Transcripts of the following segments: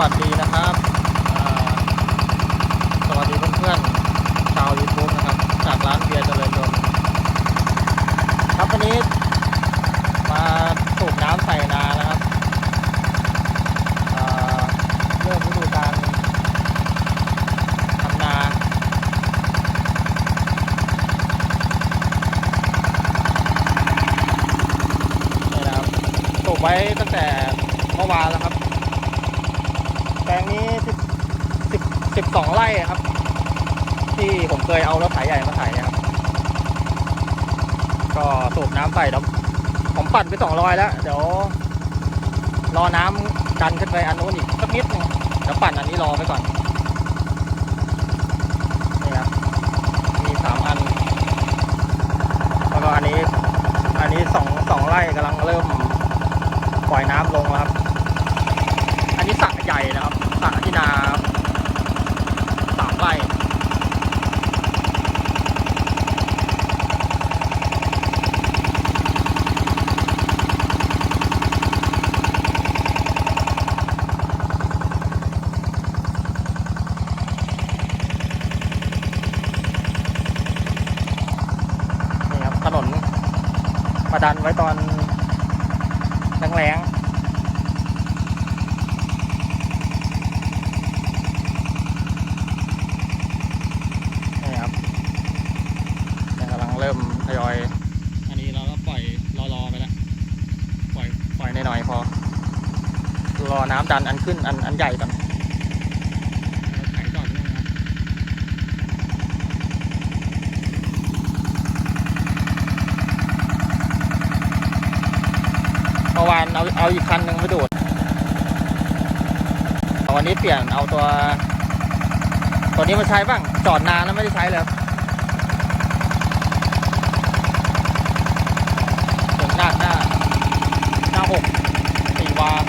วัสดีนะครับสวัสดีเพื่อนๆชาวยูทูบนะครับจากร้านเบียร์เจริญยนต์ครับวันนี้มาสูบน้ำใส่นานะครับเริ่มฤดูการทำนาเนี่ยนะครับสูบไว้ตั้งแต่เมื่อวานแล้วครับ แปลงนี้สิบสิบสองไร่ครับ ที่ผมเคยเอารถไถใหญ่มาไถครับ ก็สูบน้ำใส่แล้วผมปั่นไปสองร้อยแล้ว เดี๋ยว รอน้ำดันขึ้นไปอันนู้นอีกสักนิดนึงแล้วปั่นอันนี้รอไปก่อนครับมีสามอัน แล้วก็อันนี้ อันนี้สองสองไร่กำลังเริ่มปล่อยน้ำลงแล้วครับ อันนี้สระ ใหญ่นะครับสระที่นาสามไร่นี่ครับถนนประดันไว้ตอนแรงๆนี่ครับเนี่ยกำลังเริ่มทยอย อันนี้เราก็ปล่อยรอๆไปแล้ว ปล่อยปล่อยหน่อยๆพอ ร อน้ำดันอันขึ้นอันอันใหญ่ก่อนเอาไถก่อนเมื่อวานเอาเอาอีกคันหนึ่งไปดูดวันนี้เปลี่ยนเอาตัว ตัวนี้มาใช้บ้าง จอดนานแล้วไม่ได้ใช้เลยครับถึงหน้าหน้าหน้าหกสี่วาล์ว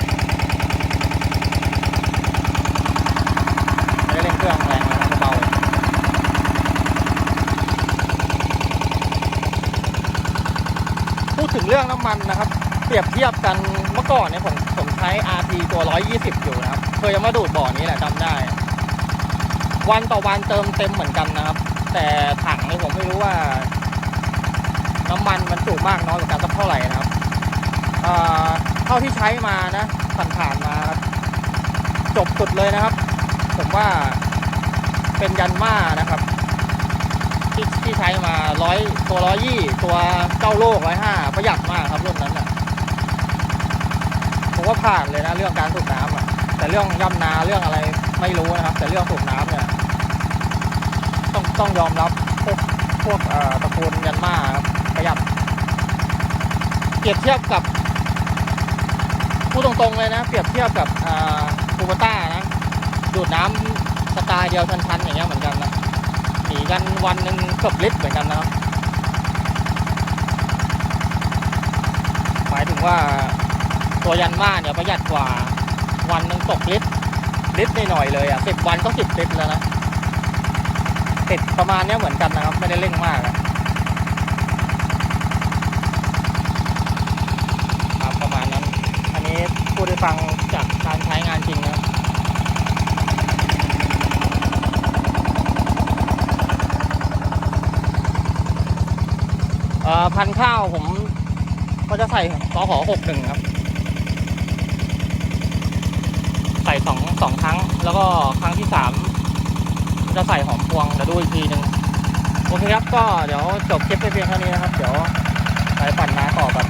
ไม่ได้เร่งเครื่องแรงเลยนะเบาๆพู ดถึงเรื่องน้ำมันนะครับ เปรียบเทียบกันเมื่อก่อนเนี่ยผมผมใช้ RT ตัว 120 อยู่นะครับ เคยเอามาดูดบ่อนี้แหละจำได้ วันต่อวันเติมเต็มเหมือนกันนะครับ แต่ถังเนี่ยผมไม่รู้ว่า น้ำมันมันจุมากน้อยกว่ากันสักเท่าไหร่นะครับเท่าที่ใช้มานะผ่านๆมาจบสุดเลยนะครับ ผมว่าเป็นยันมานะครับ ที่ที่ใช้มาร้อยตัวร้อยยี่ตัวเจ้าโลกร้อยห้าประหยัดมากครับรุ่นนั้นอะผมว่าผ่านเลยนะเรื่องการสูบน้ำอะ แต่เรื่องย่ำนาเรื่องอะไรไม่รู้นะครับ แต่เรื่องสูบน้ำเนี่ย ต้องต้องยอมรับพวกพวกเอ่อตระกูลยันมาครับประหยัดเปรียบเทียบกับพูดตรงๆเลยนะ เปรียบเทียบกับอ่าคูเบต้านะดูดน้ำสไตล์เดียวชันๆอย่างเงี้ยเหมือนกันนะ กันวันหนึ่งเกือบลิตรเหมือนกันนะครับหมายถึงว่าตัวยันมาเนี่ยประหยัดกว่าวันหนึ่งตกลิตรลิตรหน่อยๆเลยอะสิบวันก็สิบลิตรแล้วนะติดประมาณนี้เหมือนกันนะครับ ไม่ได้เร่งมากครับประมาณนั้น อันนี้พูดให้ฟังจากการใช้งานจริงนะครับเอ่อ พันข้าวผมก็จะใส่ตอหอหกหนึ่งครับ ใส่สองสองครั้ง แล้วก็ครั้งที่สามจะใส่หอมพวงเดี๋ยวดูอีกทีหนึ่งโอเคครับก็เดี๋ยวจบคลิปไปเพียงเท่านี้นะครับ เดี๋ยวไปปั่นนาต่อกัน